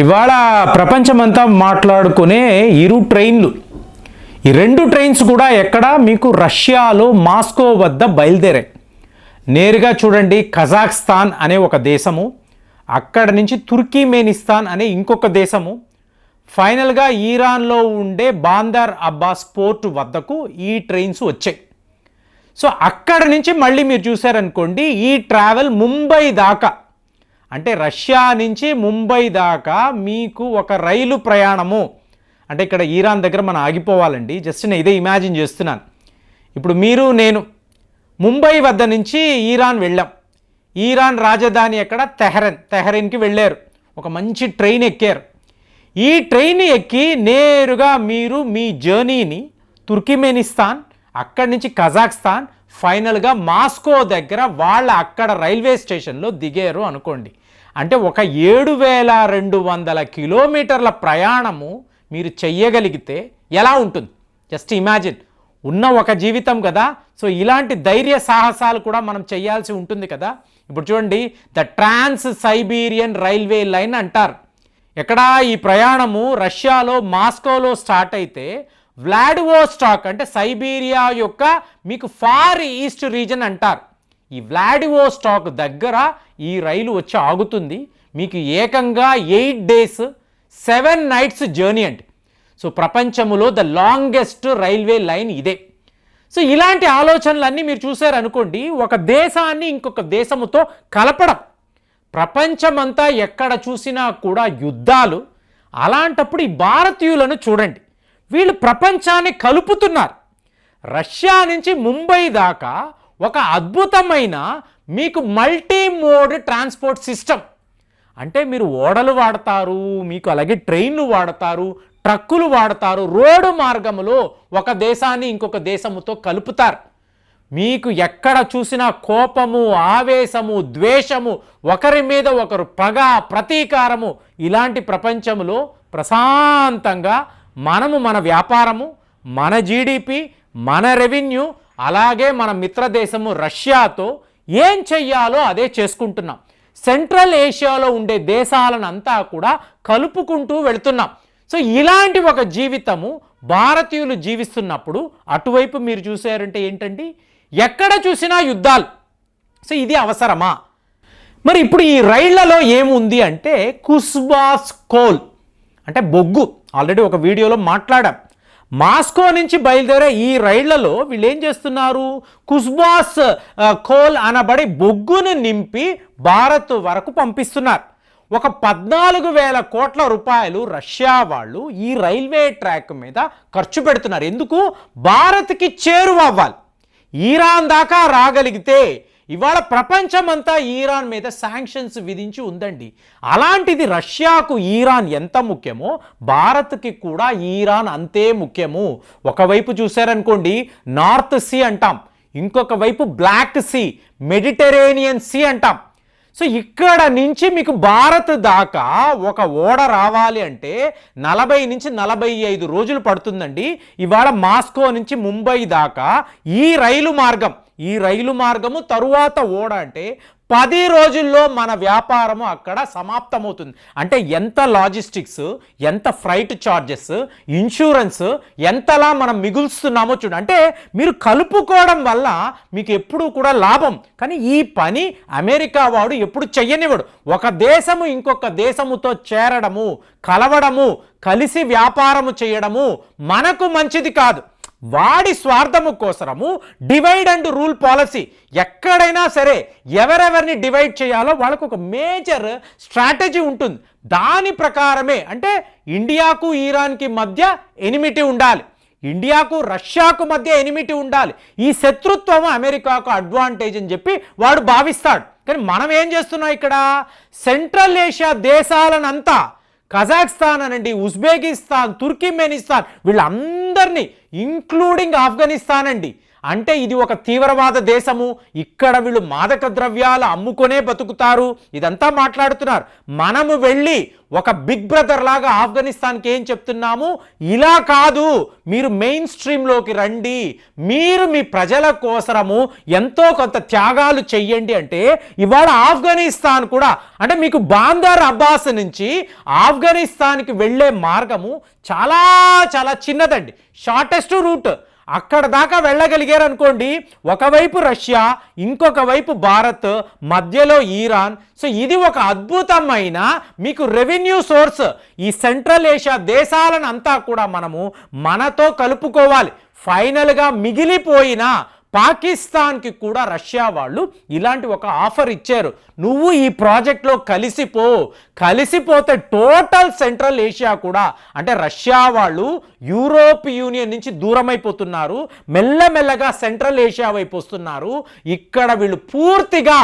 ఇవాళ ప్రపంచమంతా మాట్లాడుకునే ఇరు ట్రైన్లు. ఈ రెండు ట్రైన్స్ కూడా ఎక్కడ? మీకు రష్యాలో మాస్కో వద్ద బయలుదేరాయి. నేరుగా చూడండి కజాఖ్స్తాన్ అనే ఒక దేశము అక్కడ నుంచి తుర్కీమేనిస్తాన్ అనే ఇంకొక దేశము. ఫైనల్గా ఈరాన్లో ఉండే బాందార్ అబ్బాస్ పోర్ట్ వద్దకు ఈ ట్రైన్స్ వచ్చాయి. సో అక్కడ నుంచి మళ్ళీ మీరు చూసారనుకోండి ఈ ట్రావెల్ ముంబై దాకా అంటే రష్యా నుంచి ముంబై దాకా మీకు ఒక రైలు ప్రయాణము. అంటే ఇక్కడ ఈరాన్ దగ్గర మనం ఆగిపోవాలండి. జస్ట్ నేను ఇదే ఇమాజిన్ చేస్తున్నాను. ఇప్పుడు మీరు నేను ముంబై వద్ద నుంచి ఈరాన్ వెళ్ళాం. ఈరాన్ రాజధాని ఎక్కడ? తెహరన్. తెహరన్కి వెళ్ళారు. ఒక మంచి ట్రైన్ ఎక్కారు. ఈ ట్రైన్ ఎక్కి నేరుగా మీరు మీ జర్నీని తుర్కిమెనిస్తాన్ అక్కడి నుంచి కజాఖ్స్తాన్ ఫైనల్గా మాస్కో దగ్గర వాళ్ళ అక్కడ రైల్వే స్టేషన్లో దిగారు అనుకోండి. అంటే ఒక ఏడు వేల రెండు వందల కిలోమీటర్ల ప్రయాణము మీరు చెయ్యగలిగితే ఎలా ఉంటుంది? Just imagine. ఉన్న ఒక జీవితం కదా. సో ఇలాంటి ధైర్య సాహసాలు కూడా మనం చేయాల్సి ఉంటుంది కదా. ఇప్పుడు చూడండి the trans Siberian railway line అంటారు. ఎక్కడ ఈ ప్రయాణము రష్యాలో మాస్కోలో స్టార్ట్ అయితే వ్లాడివోస్టాక్ అంటే సైబీరియా యొక్క మీకు ఫార్ ఈస్ట్ రీజన్ అంటారు. ఈ వ్లాడివోస్టాక్ దగ్గర ఈ రైలు వచ్చి ఆగుతుంది. మీకు ఏకంగా eight days seven nights journey అంటే సో ప్రపంచంలో ద లాంగెస్ట్ రైల్వే లైన్ ఇదే. సో ఇలాంటి ఆలోచనలన్నీ మీరు చూసారనుకోండి ఒక దేశాన్ని ఇంకొక దేశముతో కలపడం. ప్రపంచమంతా ఎక్కడ చూసినా కూడా యుద్ధాలు. అలాంటప్పుడు ఈ భారతీయులను చూడండి. వీళ్ళు ప్రపంచాన్ని కలుపుతున్నారు. రష్యా నుంచి ముంబై దాకా ఒక అద్భుతమైన మీకు మల్టీ మోడ్ ట్రాన్స్పోర్ట్ సిస్టమ్. అంటే మీరు ఓడలు వాడతారు మీకు అలాగే ట్రైన్లు వాడతారు ట్రక్కులు వాడతారు రోడ్డు మార్గములో ఒక దేశాన్ని ఇంకొక దేశముతో కలుపుతారు. మీకు ఎక్కడ చూసినా కోపము ఆవేశము ద్వేషము ఒకరి మీద ఒకరు పగ ప్రతీకారము ఇలాంటి ప్రపంచములో ప్రశాంతంగా మనము మన వ్యాపారము మన జీడిపి మన రెవెన్యూ అలాగే మన మిత్రదేశము రష్యాతో ఏం చెయ్యాలో అదే చేసుకుంటున్నాం. సెంట్రల్ ఏషియాలో ఉండే దేశాలనంతా కూడా కలుపుకుంటూ వెళుతున్నాం. సో ఇలాంటి ఒక జీవితము భారతీయులు జీవిస్తున్నప్పుడు అటువైపు మీరు చూసారంటే ఏంటండి? ఎక్కడ చూసినా యుద్ధాలు. సో ఇది అవసరమా? మరి ఇప్పుడు ఈ రైళ్ళలో ఏముంది అంటే కుస్బాస్ కోల్. అంటే బొగ్గు. ఆల్రెడీ ఒక వీడియోలో మాట్లాడాం. మాస్కో నుంచి బయలుదేరే ఈ రైళ్ళలో వీళ్ళు ఏం చేస్తున్నారు? కుస్బాస్ కోల్ అనబడి బొగ్గును నింపి భారత్ వరకు పంపిస్తున్నారు. ఒక పద్నాలుగు వేల కోట్ల రూపాయలు రష్యా వాళ్ళు ఈ రైల్వే ట్రాక్ మీద ఖర్చు పెడుతున్నారు. ఎందుకు? భారత్కి చేరువవ్వాలి. ఈరాన్ దాకా రాగలిగితే ఇవాళ ప్రపంచమంతా ఈరాన్ మీద శాంక్షన్స్ విధించి ఉందండి. అలాంటిది రష్యాకు ఈరాన్ ఎంత ముఖ్యమో భారత్కి కూడా ఈరాన్ అంతే ముఖ్యము. ఒకవైపు చూశారనుకోండి నార్త్ సీ అంటాం. ఇంకొక వైపు బ్లాక్ సీ మెడిటరేనియన్ సీ అంటాం. సో ఇక్కడ నుంచి మీకు భారత్ దాకా ఒక ఓడ రావాలి అంటే నలభై నుంచి నలభై ఐదు రోజులు పడుతుందండి. ఇవాళ మాస్కో నుంచి ముంబై దాకా ఈ రైలు మార్గం. ఈ రైలు మార్గము తరువాత ఓడ అంటే పది రోజుల్లో మన వ్యాపారము అక్కడ సమాప్తమవుతుంది. అంటే ఎంత లాజిస్టిక్స్ ఎంత ఫ్రైట్ చార్జెస్ ఇన్సూరెన్స్ ఎంతలా మనం మిగులుస్తున్నామో చూడండి అంటే మీరు కలుపుకోవడం వల్ల మీకు ఎప్పుడూ కూడా లాభం. కానీ ఈ పని అమెరికా వాడు ఎప్పుడు చెయ్యనివ్వడు. ఒక దేశము ఇంకొక దేశముతో చేరడము కలవడము కలిసి వ్యాపారము చేయడము మనకు మంచిది కాదు. వాడి స్వార్థము కోసరము డివైడ్ అండ్ రూల్ పాలసీ ఎక్కడైనా సరే ఎవరెవరిని డివైడ్ చేయాలో వాళ్ళకు ఒక మేజర్ స్ట్రాటజీ ఉంటుంది. దాని ప్రకారమే అంటే ఇండియాకు ఈరాన్కి మధ్య ఎనిమిటీ ఉండాలి. ఇండియాకు రష్యాకు మధ్య ఎనిమిటీ ఉండాలి. ఈ శత్రుత్వం అమెరికాకు అడ్వాంటేజ్ అని చెప్పి వాడు భావిస్తాడు. కానీ మనం ఏం చేస్తున్నాం ఇక్కడ? సెంట్రల్ ఏషియా దేశాలనంతా కజాఖ్స్తాన్ అనండి ఉజ్బెకిస్తాన్ తుర్కిమెనిస్తాన్ వీళ్ళందరినీ ఇంక్లూడింగ్ ఆఫ్ఘనిస్తాన్ అండి. అంటే ఇది ఒక తీవ్రవాద దేశము. ఇక్కడ వీళ్ళు మాదక ద్రవ్యాలు అమ్ముకొనే బతుకుతారు. ఇదంతా మాట్లాడుతున్నారు. మనము వెళ్ళి ఒక బిగ్ బ్రదర్ లాగా ఆఫ్ఘనిస్తాన్కి ఏం చెప్తున్నాము? ఇలా కాదు. మీరు మెయిన్ స్ట్రీమ్లోకి రండి. మీరు మీ ప్రజల కోసరము ఎంతో కొంత త్యాగాలు చెయ్యండి అంటే ఇవాళ ఆఫ్ఘనిస్తాన్ కూడా అంటే మీకు బాందర్ అబ్బాస్ నుంచి ఆఫ్ఘనిస్తాన్కి వెళ్ళే మార్గము చాలా చాలా చిన్నదండి. Shortest route. అక్కడ దాకా వెళ్ళగలిగారు అనుకోండి ఒకవైపు రష్యా ఇంకొక వైపు భారత్ మధ్యలో ఈరాన్. సో ఇది ఒక అద్భుతమైన మీకు రెవెన్యూ సోర్స్. ఈ సెంట్రల్ ఏషియా దేశాలను అంతా కూడా మనము మనతో కలుపుకోవాలి. ఫైనల్గా మిగిలిపోయిన పాకిస్తాన్కి కూడా రష్యా వాళ్ళు ఇలాంటి ఒక ఆఫర్ ఇచ్చారు. నువ్వు ఈ ప్రాజెక్ట్లో కలిసిపో. కలిసిపోతే టోటల్ సెంట్రల్ ఏషియా కూడా అంటే రష్యా వాళ్ళు యూరోప్ యూనియన్ నుంచి దూరమైపోతున్నారు. మెల్లమెల్లగా సెంట్రల్ ఏషియా వైపు వస్తున్నారు. ఇక్కడ వీళ్ళు పూర్తిగా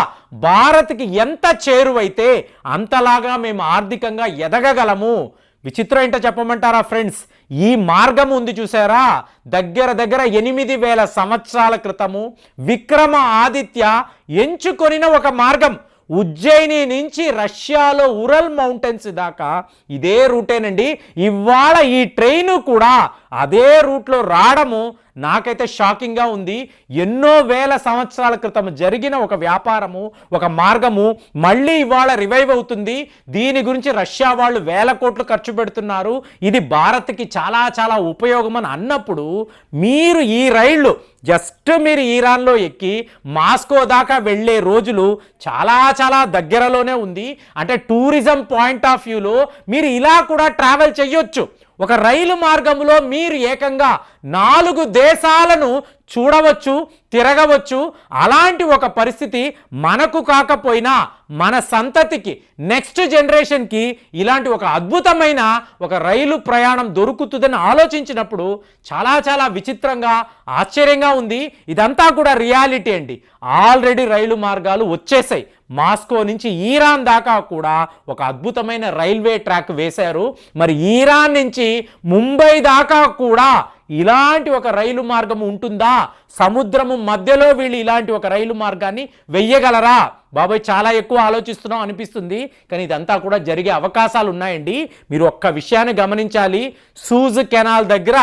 భారత్కి ఎంత చేరువైతే అంతలాగా మేము ఆర్థికంగా ఎదగగలము. విచిత్రం ఏంటో చెప్పమంటారా ఫ్రెండ్స్ ఈ మార్గం ఉంది చూసారా? దగ్గర దగ్గర ఎనిమిది వేల సంవత్సరాల క్రితము విక్రమ ఆదిత్య ఎంచుకొనిన ఒక మార్గం. ఉజ్జయిని నుంచి రష్యాలో ఉరల్ మౌంటైన్స్ దాకా ఇదే రూటేనండి. ఇవాళ ఈ ట్రైను కూడా అదే రూట్లో రావడము నాకైతే షాకింగ్గా ఉంది. ఎన్నో వేల సంవత్సరాల క్రితం జరిగిన ఒక వ్యాపారము ఒక మార్గము మళ్ళీ ఇవాళ రివైవ్ అవుతుంది. దీని గురించి రష్యా వాళ్ళు వేల కోట్లు ఖర్చు పెడుతున్నారు. ఇది భారత్కి చాలా చాలా ఉపయోగం అని అన్నప్పుడు మీరు ఈ రైళ్ళు జస్ట్ మీరు ఈరాన్లో ఎక్కి మాస్కో దాకా వెళ్ళే రోజులు చాలా చాలా దగ్గరలోనే ఉంది. అంటే టూరిజం పాయింట్ ఆఫ్ వ్యూలో మీరు ఇలా కూడా ట్రావెల్ చేయొచ్చు ఒక రైలు మార్గంలో మీరు ఏకంగా నాలుగు దేశాలను చూడవచ్చు తిరగవచ్చు. అలాంటి ఒక పరిస్థితి మనకు కాకపోయినా మన సంతతికి నెక్స్ట్ జనరేషన్కి ఇలాంటి ఒక అద్భుతమైన ఒక రైలు ప్రయాణం దొరుకుతుందని ఆలోచించినప్పుడు చాలా చాలా విచిత్రంగా ఆశ్చర్యంగా ఉంది. ఇదంతా కూడా రియాలిటీ అండి. ఆల్రెడీ రైలు మార్గాలు వచ్చేసాయి. మాస్కో నుంచి ఈరాన్ దాకా కూడా ఒక అద్భుతమైన రైల్వే ట్రాక్ వేశారు. మరి ఈరాన్ నుంచి ముంబై దాకా కూడా ఇలాంటి ఒక రైలు మార్గం ఉంటుందా? సముద్రము మధ్యలో వీళ్ళు ఇలాంటి ఒక రైలు మార్గాన్ని వెయ్యగలరా? బాబాయ్ చాలా ఎక్కువ ఆలోచిస్తున్నాం అనిపిస్తుంది. కానీ ఇదంతా కూడా జరిగే అవకాశాలు ఉన్నాయండి. మీరు ఒక్క విషయాన్ని గమనించాలి. సూజ్ కెనాల్ దగ్గర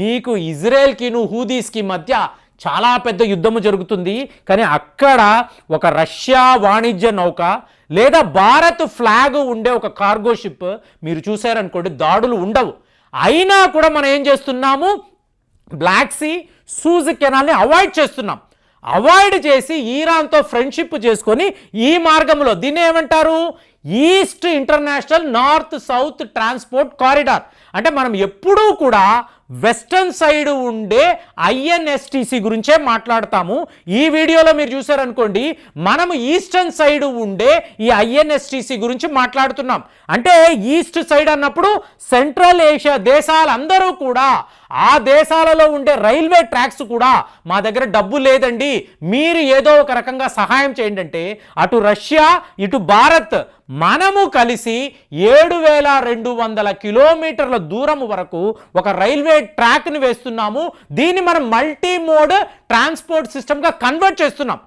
మీకు ఇజ్రాయెల్కిను హూదీస్కి మధ్య చాలా పెద్ద యుద్ధము జరుగుతుంది. కానీ అక్కడ ఒక రష్యా వాణిజ్య నౌక లేదా భారత్ ఫ్లాగ్ ఉండే ఒక కార్గో షిప్ మీరు చూశారనుకోండి దాడులు ఉండవు. అయినా కూడా మనం ఏం చేస్తున్నాము? బ్లాక్ సీ సూజ్ కెనాల్ని అవాయిడ్ చేస్తున్నాం. అవాయిడ్ చేసి ఈరాన్తో ఫ్రెండ్షిప్ చేసుకొని ఈ మార్గంలో దీన్ని ఏమంటారు? East international north south transport corridor అంటే మనం ఎప్పుడూ కూడా వెస్టర్న్ సైడ్ ఉండే ఐఎన్ఎస్టిసి గురించే మాట్లాడతాము. ఈ వీడియోలో మీరు చూసారనుకోండి మనము ఈస్టర్న్ సైడ్ ఉండే ఈ ఐఎన్ఎస్టిసి గురించి మాట్లాడుతున్నాం. అంటే ఈస్ట్ సైడ్ అన్నప్పుడు సెంట్రల్ ఏషియా దేశాలందరూ కూడా ఆ దేశాలలో ఉండే రైల్వే ట్రాక్స్ కూడా మా దగ్గర డబ్బు లేదండి. మీరు ఏదో ఒక రకంగా సహాయం చేయండి అంటే అటు రష్యా ఇటు భారత్ మనము కలిసి ఏడు వేల రెండు వందల కిలోమీటర్ల దూరం వరకు ఒక రైల్వే రైల్వే ట్రాక్ని వేస్తున్నాము. దీన్ని మనం మల్టీ మోడ్ ట్రాన్స్పోర్ట్ సిస్టమ్గా కన్వర్ట్ చేస్తున్నాం.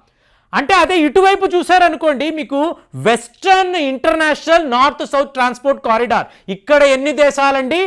అంటే అదే ఇటువైపు చూసారనుకోండి మీకు western international north south transport corridor. ఇక్కడ ఎన్ని దేశాలండి?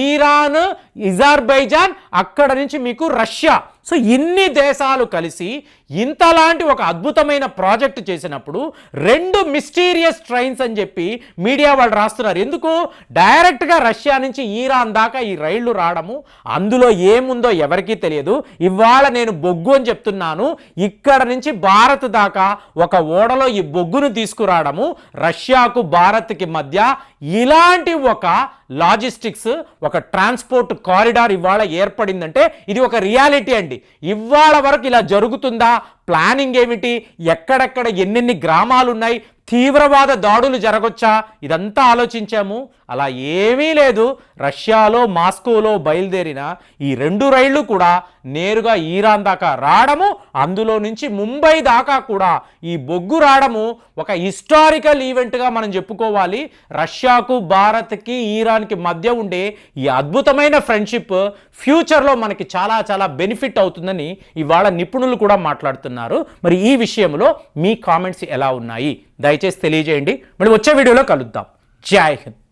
ఈరాన్ ఇజార్బైజాన్ అక్కడ నుంచి మీకు రష్యా. సో ఇన్ని దేశాలు కలిసి ఇంతలాంటి ఒక అద్భుతమైన ప్రాజెక్ట్ చేసినప్పుడు రెండు మిస్టీరియస్ ట్రైన్స్ అని చెప్పి మీడియా వాళ్ళు రాస్తున్నారు. ఎందుకు? డైరెక్ట్గా రష్యా నుంచి ఈరాన్ దాకా ఈ రైళ్ళు రావడము అందులో ఏముందో ఎవరికీ తెలియదు. ఇవాళ నేను బొగ్గు అని చెప్తున్నాను. ఇక్కడ నుంచి భారత్ దాకా ఒక ఓడలో ఈ బొగ్గును తీసుకురావడము రష్యాకు భారత్కి మధ్య ఇలాంటి ఒక లాజిస్టిక్స్ ఒక ట్రాన్స్పోర్ట్ కారిడార్ ఇవాళ ఏర్పడిందంటే ఇది ఒక రియాలిటీ అండి. ఇవాళ వరకు ఇలా జరుగుతుందా? ప్లానింగ్ ఏమిటి? ఎక్కడెక్కడ ఎన్నెన్ని గ్రామాలు ఉన్నాయి తీవ్రవాద దాడులు జరగొచ్చా? ఇదంతా ఆలోచించాము. అలా ఏమీ లేదు. రష్యాలో మాస్కోలో బయలుదేరిన ఈ రెండు రైళ్ళు కూడా నేరుగా ఈరాన్ దాకా రావడము అందులో నుంచి ముంబై దాకా కూడా ఈ బొగ్గు రావడము ఒక హిస్టారికల్ ఈవెంట్గా మనం చెప్పుకోవాలి. రష్యాకు భారత్కి ఈరాన్కి మధ్య ఉండే ఈ అద్భుతమైన ఫ్రెండ్షిప్ ఫ్యూచర్లో మనకి చాలా చాలా బెనిఫిట్ అవుతుందని ఇవాళ నిపుణులు కూడా మాట్లాడుతున్నారు. మరి ఈ విషయంలో మీ కామెంట్స్ ఎలా ఉన్నాయి? దయచేసి తెలియజేయండి. మరి వచ్చే వీడియోలో కలుద్దాం. జై హింద్.